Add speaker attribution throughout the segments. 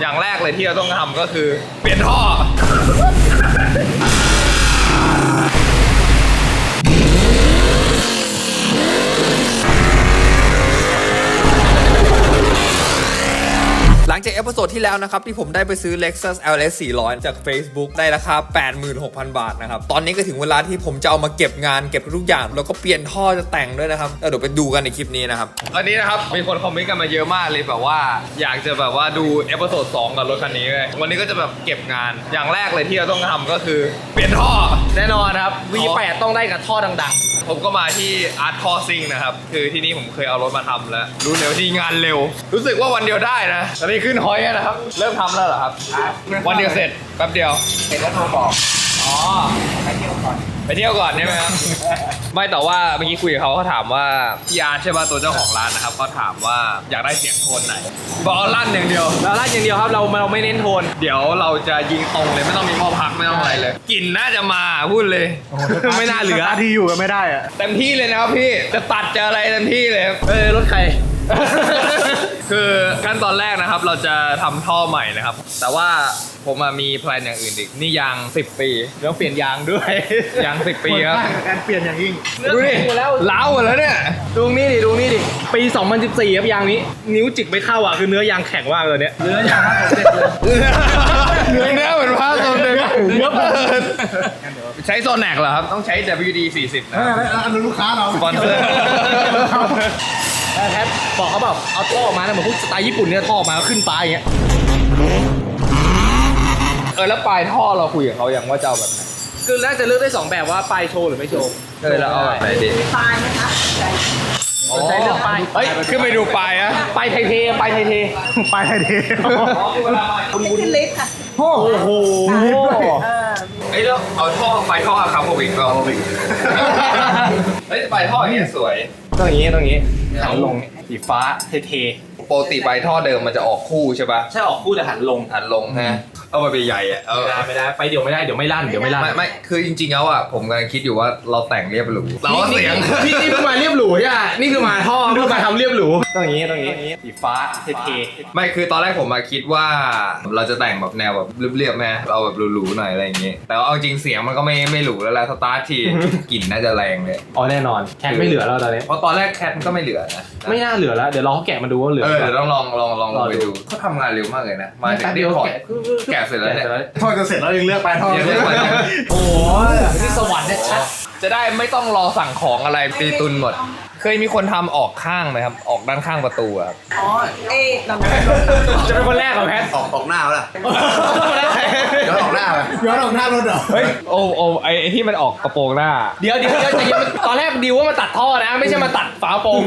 Speaker 1: อย่างแรกเลยที่เราต้องทำก็คือ เปลี่ยนท่อ หลังจากเอพิโซดที่แล้วนะครับ ที่ผมได้ไปซื้อ Lexus LS 400 จาก Facebook ได้ราคา 86,000 บาทนะครับ ตอนนี้ก็ถึงเวลาที่ผมจะเอามาเก็บงานเก็บทุกอย่าง แล้วก็เปลี่ยนท่อจะแต่งด้วยนะครับแล้วเดี๋ยวไปดูกันในคลิปนี้นะครับตอนนี้นะครับมีคนคอมเมนต์กันมาเยอะมากเลยแบบว่า อยากจะแบบว่าดูเอพิโซด2กับรถคันนี้เลยวันนี้ก็จะแบบเก็บงานอย่างแรกเลยที่เราต้องทำก็คือเปลี่ยนท่อ
Speaker 2: แน่นอนครับ V8 ต้องได้กับท่อดัง
Speaker 1: ผมก็มาที่ Art c o r s i n g นะครับคือที่นี่ผมเคยเอารถมาทำแล้ว รู้เร็วที่งานเร็ว รู้สึกว่าวันเดียวได้นะตอนนี้ขึ้นฮอยแล้วนะครับ เริ่มทำแล้วเหรอครับ วันเดียวเสร็จแป๊บเดียว
Speaker 2: ๆเห็นแล้วโทรบอก
Speaker 1: อ๋อ
Speaker 2: ไปเที่ยวก่อน
Speaker 1: ไปเที่ยวก่อนใช่ไหมครับ ไม่แต่ว่าเมื่อกี้คุยกับเขาเขาถามว่าพี่อาร์ตใช่ป่ะตัวเจ้าของร้านนะครับเขาถามว่าอยากได้เสียงโทนไหน บอกเอาลั่นอย่างเดียว
Speaker 2: เราลาดอย่างเดียวครับเราเราไม่เน้นโทน
Speaker 1: เดี๋ยวเราจะยิงตรงเลยไม่ต้องมีหม้อพักไม่ต้องอะไรเลยกลิ่นน่าจะมาพูดเลย
Speaker 2: ไม่น่าเหลือ
Speaker 3: สตร์ทที่อยู่กันไม่ได้อะ
Speaker 1: เต็มที่เลยนะครับพี่จะตัดจะอะไรเต็มที่เลยครับ
Speaker 2: เออรถใคร
Speaker 1: คือขั้นตอนแรกนะครับเราจะทำท่อใหม่นะครับ แต่ว่าผมอะมีแพลนอย่างอื่นอีก นี่ยาง 10 ปี
Speaker 2: ต้องเปลี่ยนยางด้วย
Speaker 1: ยาง 10 ปีครับ
Speaker 3: การเปลี่ยนอย่างยิ่ง
Speaker 1: ดูดิล้าวหมดแล้วเนี่ย
Speaker 2: ดูนี่ดิดูนี่ดิ ปี 2014 ครับยางนี้ นิ้วจิกไม่เข้าอะ คือเนื้อยางแข็งมากเลยเนี่ย เนื้อยางครับผมเด็ดเลย
Speaker 1: เนื้อเนื้อเหมือนผ้าโซนเดิมเนื้อเปิดใช้โซนแนกเหรอครับ ต้องใช้ WD 40นะครับ
Speaker 3: อันนั้นลูกค้าเรา
Speaker 1: สปอนเซอร์
Speaker 2: แพทบอกเขาแบบเอาท่อออกมานะเหมือนพวกสไตล์ญี่ปุ่นเนี่ยท่อออกมาขึ้นฟ้าอย่างเงี้ย
Speaker 1: เออแล้วปลายท่อเราคุยกับเขาอย่างว่าจะเอาแบบไหน
Speaker 2: คือน่าจะเลือกได้สองแบบว่าปลายโชว์หรือไม่โชว์
Speaker 1: เออแล้วเอาแบบไหนดี
Speaker 4: ปลายไหมคะใหญ่
Speaker 1: อ๋อ
Speaker 2: ใช้เลือกปลาย
Speaker 1: เฮ้ยขึ้นไปดูปลายอะ
Speaker 2: ปลายไทเทปลายไทเท
Speaker 3: ไปไทยเท
Speaker 4: ไม่ขึ้นลิฟต์ค่ะ
Speaker 3: โอ้โห
Speaker 4: เออ
Speaker 1: เฮ้ยแล้วเอาท่อปลายท่ออะครับผมอีกก็ เฮ้ยปลายท่ออย่างเงี้ยสวย
Speaker 2: ตรงนี้ตรงนี้หันลงสีฟ้าเท
Speaker 1: ปกติใบท่อเดิมมันจะออกคู่ใช่ปะ
Speaker 2: ๆใช่ออกคู่แต่หันลง
Speaker 1: หันลงฮะ เอามาเป็นใหญ่อะเอ
Speaker 2: ไม่
Speaker 1: อ
Speaker 2: ได้ไม่ได้ไปเดี๋ยวไม่ได้เดี๋ยวไม่ลั่นเดี๋ยวไม่ลั่น
Speaker 1: ไม่ไม่คือจริงๆแล้วอะผมกำลังคิดอยู่ว่าเราแต่งเรียบหรูเราก็เสียง
Speaker 2: นี่นี่เพิ่งมาเรียบหรูใช่ไหมนี่คือมาท่อเพิ่งมาทำเรียบหรูตรงนี้ตรงนี้สีฟ้าเท
Speaker 1: ไม่คือตอนแรกผมมาคิดว่าเราจะแต่งแบบแนวแบบเรียบๆไหมเราแบบหรูๆหน่อยอะไรอย่างงี้แต่ว่าเอาจริงเสียงมันก็ไม่ไม่หรูแล้วแหละสตาร์ททีกลิ่นน่าจะแรงเลย
Speaker 2: ๆอ๋อแน่นอนแคทไม่เหลือแล้วตอนนี้
Speaker 1: เพราะตอนแรกแคทมันก็ไม่เหลือนะ
Speaker 2: ไม่น่าเหลือแล้วเดี๋ยวรอเขาแกะมาดูว่าเหลือ
Speaker 1: เออ
Speaker 2: หรื
Speaker 1: เดี๋ยว
Speaker 2: ปล่า
Speaker 1: ต้องลองลองลองลองไป
Speaker 2: รอดู
Speaker 1: ดูเขาทำงานเร็วมากเลยนะมา
Speaker 2: แป๊บ
Speaker 1: เด็
Speaker 2: เดี
Speaker 1: ก
Speaker 2: ยว
Speaker 1: ๆขอ
Speaker 2: แกะ
Speaker 1: แกะเสร็จแล้วเนี่ย
Speaker 3: ท่อจะเสร็จแล้วยังเลือกไปท่อ
Speaker 1: เดี๋ยวเรียกมา
Speaker 2: โอ้ยที่สวรรค์เนี่ยชัด
Speaker 1: จะได้ไม่ต้องรอสั่งของอะไรตีตุนหมด เคยมีคนทำออกข้างไหมครับ ออกด้านข้างประตูอะครับ
Speaker 4: อ๋อเอ๊ะเรา
Speaker 2: จะเป็นคนแรกเหรอแพท
Speaker 5: ออกออกหน้าแล้วย้อนออกหน้าไป
Speaker 3: ย้อนออกหน้ารถเหรอ
Speaker 1: เฮ้ยโอ้โอ้ไอไอที่มันออกกระโปรงหน้า
Speaker 2: เดี๋ยวเดี๋ยวเดี๋ยวใจเย็นตอนแรกดิวว่ามาตัดท่อนะ ไม่ใช่มาตัดฝาโปรง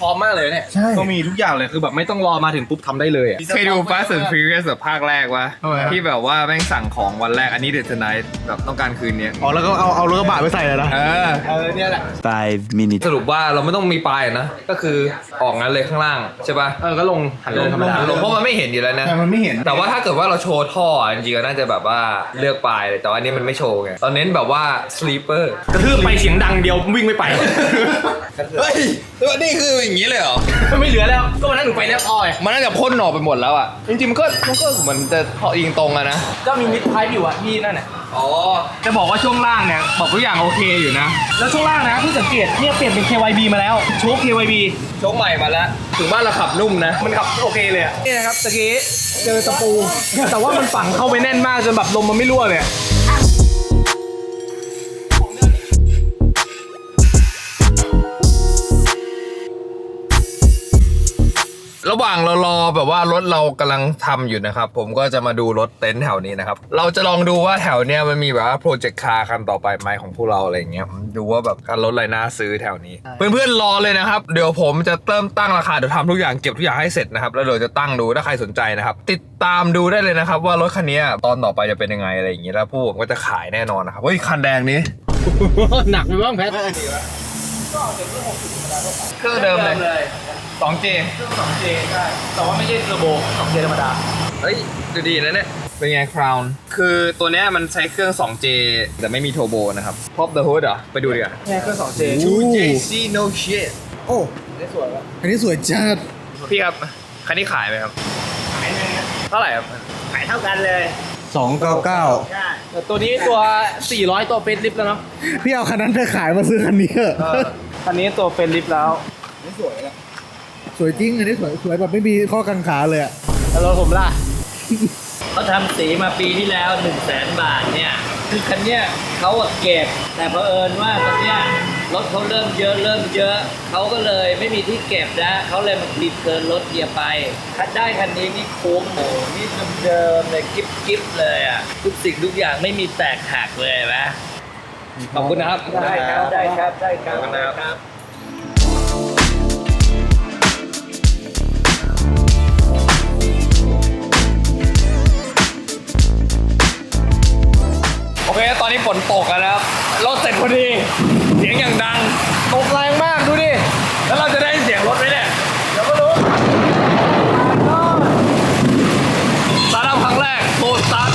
Speaker 2: พร้อมมากเลยเนี่ย
Speaker 3: ใช่
Speaker 2: ก็มีทุกอย่างเลยคือแบบไม่ต้องรอมาถึงปุ๊บทำได้เลยอะ
Speaker 1: เคยดู Fast and Furious แบบภาคแรกวะ
Speaker 3: ทำไมอะ
Speaker 1: ที่แบบว่าแม่งสั่งของวันแรกอันนี้เด t ไนท์แบบต้องการคืนเนี้ย
Speaker 3: อ๋อแล้วก็เอาเอารถกระบะไปใส่เลยนะ
Speaker 1: เออ
Speaker 2: เออเนี่ยแหละ
Speaker 5: five minutes
Speaker 1: สรุปว่าเราไม่ต้องมีปลายนะ ก็คือออกงั้นเลยข้างล่างใช่ป่ะ
Speaker 2: เออ ก็ลงหันลงธรรมดา
Speaker 1: ลงเพราะมันไม่เห็นอยู่แล้วนะ
Speaker 3: แต่มันไม่เห็น
Speaker 1: แต่ว่าถ้าเกิดว่าเราโชว์ท่ออะจริงๆก็น่าจะแบบว่าเลือกปลายเลย แต่ว่าอันนี้มันไม่โชว์ไงตอนเน้นแบบว่า sleeper
Speaker 2: กระทืบไปเสียงดังเดียววิ่งไม่ไป
Speaker 1: เฮ้ยตัวนี่คืออย่างนี้เลยเหรอ
Speaker 2: ไม่เหลือแล้ว ก็วันนั้นหนูไปแล้วอ้อย
Speaker 1: มันน่าจะพ่นออกไปหมดแล้วอะ จริงๆมันก็มันก็เหมือนจะพอยิงตรงอะนะ
Speaker 2: ก็มีมิดไพร์อยู่อะที่นั่นน่ะ
Speaker 1: อ๋อ
Speaker 2: จะบอกว่าช่วงล่างเนี่ยบอกทุกอย่างโอเคอยู่นะ แล้วช่วงล่างนะที่สังเกตเนี่ยเปลี่ยนเป็น KYB มาแล้วโชค KYB
Speaker 1: โชคใหม่มาแล้ว ถึงบ้านเราขับนุ่มนะ
Speaker 2: มันขับโอเคเลยอะนี่นะครับตะกี้เจอตะปู แต่ว่ามันฝังเข้าไปแน่นมากจนแบบลมมันไม่รั่วเลย
Speaker 1: ระหว่างเรารอแบบว่ารถเรากำลังทำอยู่นะครับ ผมก็จะมาดูรถเต็นท์แถวนี้นะครับ เราจะลองดูว่าแถวเนี้ยมันมีแบบว่าโปรเจกต์คาร์คันต่อไปไหมของพวกเราอะไรอย่างเงี้ยดูว่าแบบการรถอะไรน่าซื้อแถวนี้ เพื่อนๆรอเลยนะครับ เดี๋ยวผมจะเริ่มตั้งราคาเดี๋ยวทำทุกอย่างเก็บทุกอย่างให้เสร็จนะครับแล้วเดี๋ยวจะตั้งดูถ้าใครสนใจนะครับ ติดตามดูได้เลยนะครับ ว่ารถคันนี้ตอนต่อไปจะเป็นยังไงอะไรอย่างเงี้ยแล้วพวกผมก็จะขายแน่นอนนะครับเฮ้ยคันแดงนี้
Speaker 2: หนักไปบ้างแพท
Speaker 1: เครื่องเดิมเลย 2J
Speaker 2: เครื่อง 2J ใช่แต่ว่าไม่ใช่เทอร์โบ 2J ธรรมดา
Speaker 1: เฮ้ยดูดีนะเนี่ย เป็นไง Crown คือตัวเนี้ยมันใช้เครื่อง 2J แต่ไม่มีโทโบนะครับ Pop the hood เหรอ ไปดูดีกว่า
Speaker 2: เนี่ยเครื่อง 2J
Speaker 1: 2JC no shit
Speaker 3: โอ้
Speaker 2: ได้สวยปะ
Speaker 3: อันนี้สวยจัด
Speaker 1: พี่ครับ คันนี้ขายไหมครับ
Speaker 2: ขายไหมเนี่ย
Speaker 1: เท่าไหร่ครับ
Speaker 2: ขายเท่ากันเลย
Speaker 3: สองเก้าเก้า
Speaker 2: ใช่แต่ตัวนี้ตัว 400 ตัวเฟซลิฟต์แล้วเนาะ
Speaker 3: พี่เอาคันนั้นไปขายมาซื้อคันนี้เถอะ
Speaker 2: คันนี้ตัวเฟซลิฟต์แล้ว
Speaker 3: สวยจริงอันนี้สวยสวยแบบไม่มีข้อกังขาเลยอะ
Speaker 2: แล้วรถผมล่ะ
Speaker 6: เขาทำสีมาปีที่แล้ว1นึ่งแสนบาทเนี่ย คือคันเนี้ยเขาอะเก็บ แต่เผอิญว่าตอนเนี้ยรถเขาเริ่มเยอะเริ่มเยอะ เขาก็เลยไม่มีที่เก็บนะเขาเลยมารีเทิร์นรถเกียร์ไปถ้าได้คันนี้นี่คุ้มโอ้โหนี่เดิมๆเลยกิ๊บกิ๊บเลยอะทุกสิ่งทุกอย่างไม่มีแตกหักเลยเห็นะขอบคุณนะครับ ได้ครับได้ครับได้ครับ
Speaker 1: เคตอนนี้ฝนตกแล้วนะครับรถเสร็จพอดี เสียงอย่างดัง ตกแรงมากดูดิ แล้วเราจะได้เสียงรถไหมเนี่ย เดี๋ยวก็รู้สตาร์ทอัพครั้งแรกโตสตาร์ท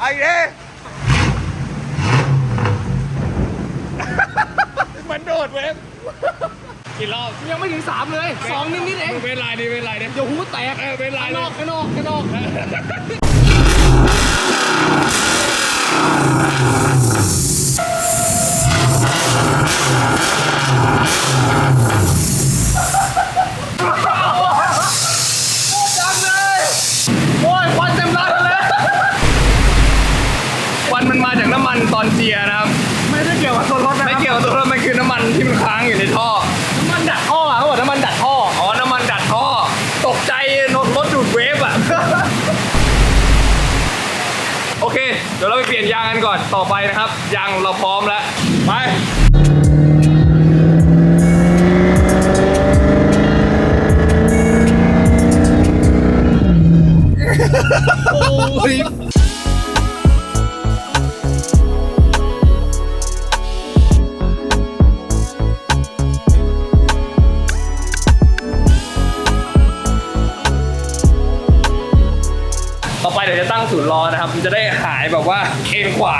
Speaker 1: ไอ้เด้มันโดดเว้ย กี่รอบ
Speaker 2: ยังไม่ถึง3เลย2นิดนิดๆเอง
Speaker 1: เป็นไรดิเป็นไรดิ
Speaker 2: เดี๋ยวหูแตก
Speaker 1: เออเป็นไร
Speaker 2: ข้าง
Speaker 1: ดิ
Speaker 2: นอกข้างนอกข้างนอก
Speaker 1: โอ้ยควันเต็มร้านเลยควันมันมาจากน้ำมันตอนเจียร์นะาง
Speaker 2: กัน
Speaker 1: ก่อนต่อไปนะครับ ยางเราพร้อมแล้วไปโอ้ย ไปเดี๋ยวจะตั้งศูนย์ล้อนะครับ มันจะได้หายแบบว่าเอ็นขวา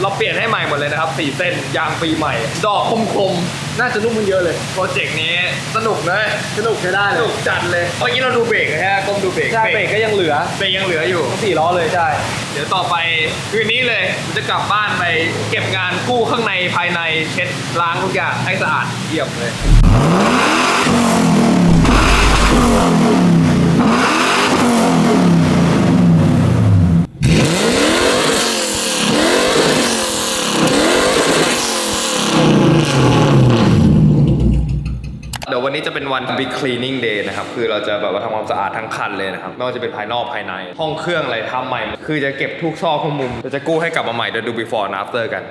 Speaker 1: เราเปลี่ยนให้ใหม่หมดเลยนะครับสี่เส้นยางปีใหม่ ดอกคมๆ น่าจะนุ่มมันเยอะเลย โปรเจกต์นี้สนุกเลย
Speaker 2: สนุกใช้ได้
Speaker 1: ส
Speaker 2: เล
Speaker 1: นุ
Speaker 2: ย
Speaker 1: กจัดเลยเมื่อกี้เราดูเบรกนะฮะก้มดูเบรก
Speaker 2: ใช่เบรกก็ยังเหลือ
Speaker 1: เบรกยังเหลืออยู่
Speaker 2: สี่ล้อเลยใช่
Speaker 1: เดี๋ยวต่อไปคืนนี้เลยผมจะกลับบ้านไปเก็บงานกู้ข้างในภายในเช็ดล้างทุกอย่างให้สะอาดเยี่ยมเลย วันนี้จะเป็นวัน Big Cleaning Day นะครับ คือเราจะแบบว่าทำความสะอาดทั้งคันเลยนะครับ ไม่ว่าจะเป็นภายนอกภายใน ห้องเครื่องอะไรทำใหม่ คือจะเก็บทุกซอกทุกมุมเราจะกู้ให้กลับมาใหม่เดี๋ยวดู before and after กัน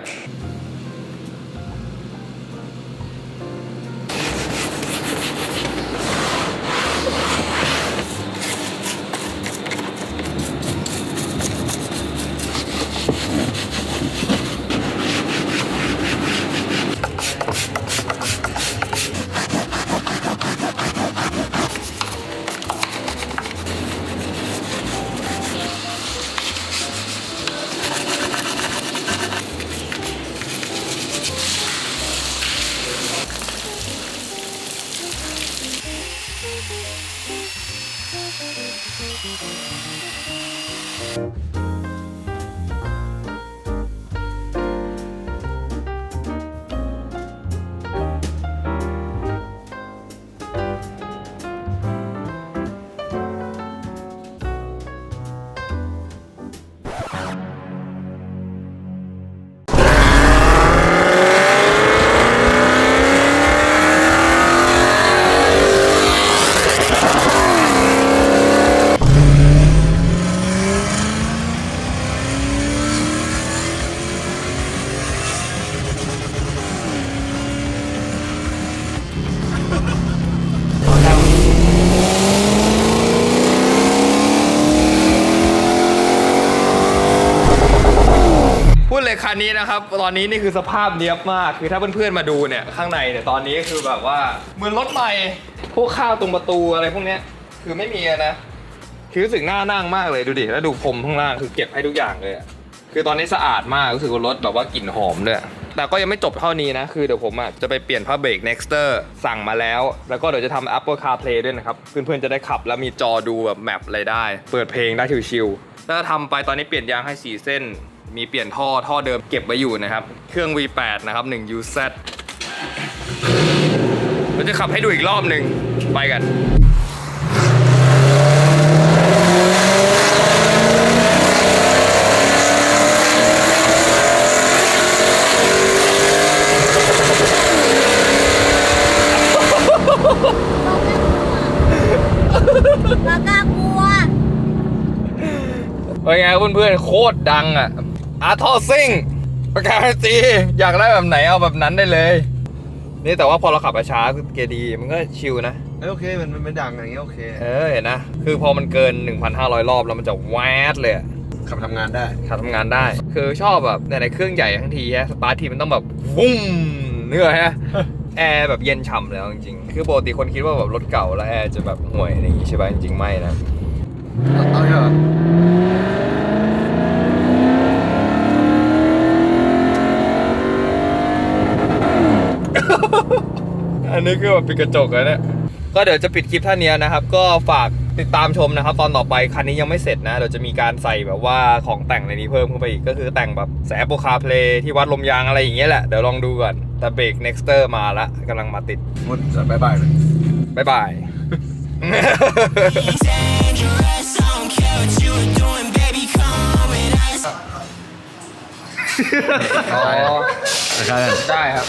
Speaker 1: Thank you. คันนี้นะครับตอนนี้นี่คือสภาพเนี้ยบมากคือถ้าเพื่อนๆมาดูเนี่ยข้างในเนี่ยตอนนี้คือแบบว่าเหมือนรถใหม่พวกข้าวตรงประตูอะไรพวกเนี้ยคือไม่มีนะคือรู้สึกน่านั่งมากเลยดูดิแล้วดูพรมข้างล่างคือเก็บให้ทุกอย่างเลยคือตอนนี้สะอาดมากรู้สึกว่ารถแบบว่ากลิ่นหอมด้วยแต่ก็ยังไม่จบเท่านี้นะ คือเดี๋ยวผมอะจะไปเปลี่ยนผ้าเบรก Nexter สั่งมาแล้ว แล้วก็เดี๋ยวจะทำ Apple CarPlay ด้วยนะครับ เพื่อนๆ จะได้ขับแล้วมีจอดูแบบแมปอะไรได้ เปิดเพลงได้ชิวๆแล้วทำไปตอนนี้เปลี่ยนยางให้ 4 เส้น มีเปลี่ยนท่อท่อเดิมเก็บไว้อยู่นะครับ เครื่อง V8 นะครับ1 UZ เราจะขับให้ดูอีกรอบหนึ่งไปกัน
Speaker 7: ปากกากลัว
Speaker 1: เป็นไงเพื่อนๆโคตรดังอะ อาร์ทอซิงประกาศจีอยากได้แบบไหนเอาแบบนั้นได้เลย นี่แต่ว่าพอเราขับช้าๆคือเกียร์ดีมันก็ชิลนะ
Speaker 5: โอเคมันมันไม่ดังอย่างเงี้ยโอเค
Speaker 1: เออเห็นนะ คือพอมันเกิน 1,500 รอบแล้วมันจะแวดเลยอะ
Speaker 5: ขับทำงานได้
Speaker 1: ขับทำงานได้ คือชอบแบบในๆเครื่องใหญ่ทั้งทีฮะสตาร์ททีมันต้องแบบวุ้มเนื้อฮะ แอร์แบบเย็นฉ่ำแล้วจริงๆ คือปกติคนคิดว่าแบบรถเก่าแล้วแอร์จะแบบห่วยอะไรอย่างงี้ใช่ป่ะจริงๆไม่นะ
Speaker 5: เอาเหรอ
Speaker 1: อันนี้คือแบบปิดกระจกแล้วเนี่ย ก็เดี๋ยวจะปิดคลิปท่านี้นะครับ ก็ฝากติดตามชมนะครับ ตอนต่อไปคันนี้ยังไม่เสร็จนะ เดี๋ยวจะมีการใส่แบบว่าของแต่งในนี้เพิ่มเข้าไปอีก ก็คือแต่งแบบแส Apple CarPlay ที่วัดลมยางอะไรอย่างเงี้ยแหละ เดี๋ยวลองดูก่อน แต่เบรก Nexter มาละกำลังมาติด
Speaker 5: มุดบายบายเลย
Speaker 1: บ๊ายบาย อ๋อได้ครับ